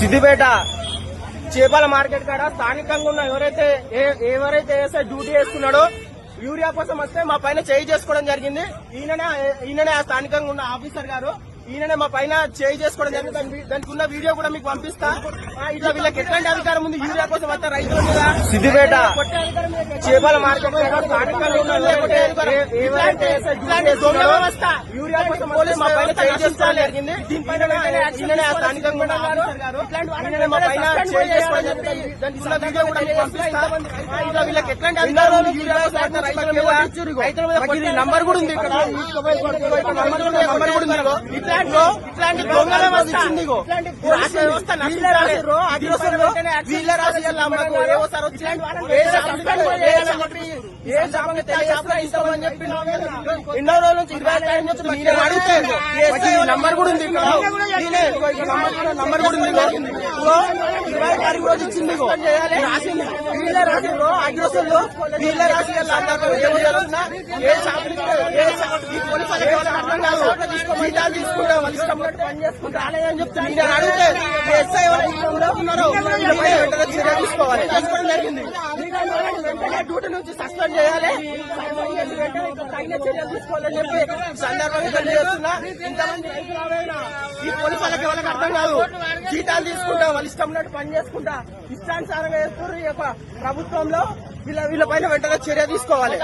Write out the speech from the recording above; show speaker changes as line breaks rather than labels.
సిద్దిపేట చేపల మార్కెట్ కాడ స్థానికంగా ఉన్న ఎవరైతే ఎవరైతే వేస్తే డ్యూటీ వేసుకున్నాడో యూరియా కోసం వస్తే మా పైన చేయి చేసుకోవడం జరిగింది. ఈయననే ఈయననే ఆ స్థానికంగా ఉన్న ఆఫీసర్ గారు. ఈయననే మా పైన చేయి చేసుకోవడం జరిగింది దానికి ఉన్న వీడియో కూడా మీకు పంపిస్తా. ఇట్లా వీళ్ళకి ఎట్లాంటి అధికారం ఉంది? యూరియా కోసం వస్తే రైతుల మీద సిద్దిపేట. చేపల మార్కెట్ యూరియా కోసం మా పైన చేయి చేసుకోవడం జరిగింది దీనిపైన స్థానికంగా మా పైన చేయి చేసుకోవడం జరిగింది దానికి ఉన్న వీడియో కూడా మీకు పంపిస్తా. ఆ, ఇట్లా వీళ్ళకి ఎట్లాంటి అధికారం ఉంది? యూరియా కోసం వస్తే రైతుల మీద రైతుల మీద కొట్టే నంబర్ కూడా ఉంది ఇక్కడ నంబర్ కూడా నంబర్ కూడా ఉంది ఇదిగో. ఇట్లాంటి ఇట్లాంటి దొంగల. ఈ రాష్ట్ర వ్యవస్థ వీళ్ళ రాజకీయాల్లో అమ్మకు ఏ ఒకసారి వచ్చి ఏ శాపకి ఏ శాపకి ఏ శాపకి తెలియజేస్తా ఇస్తామని చెప్పి ఎన్నో రోజుల నుంచి ఇరవై ఐదు టైం నుంచి నేను అడిగితే ఈ నంబర్ కూడా ఉంది నంబర్ కూడా ఉంది. ఇరవై తారీఖు రోజు ఇచ్చింది. రాసింది. వీళ్ళే రాసిండ్రు అగ్రసులు వీళ్ళే రాసి ఏం జరుగుతున్నా ఏ కాదు. జీతాలు తీసుకుంటా ఇష్టం పని చేసుకుంటా అని చెప్తే నేను అడిగితే ఎస్ఐ ఉన్నారు. చర్య తీసుకోవాలి. తీసుకోవడం జరిగింది. వెంటనే డ్యూటీ నుంచి సస్పెండ్ చేయాలి. వెంటనే ఇక్కడ తగిన చర్యలు తీసుకోవాలని చెప్పి సందర్భంగా తెలియజేస్తున్నా. ఇంతమంది రైతులు ఆవేదన. ఈ పోలీసు వాళ్ళకి అర్థం కాదు. జీతాలు తీసుకుంటా వాళ్ళు ఇష్టం ఉన్నట్టు పని చేసుకుంటా ఇష్టానుసారంగా చేస్తున్నారు ఈ యొక్క ప్రభుత్వంలో. వీళ్ళ వీళ్ళ పైన వెంటనే చర్య తీసుకోవాలి.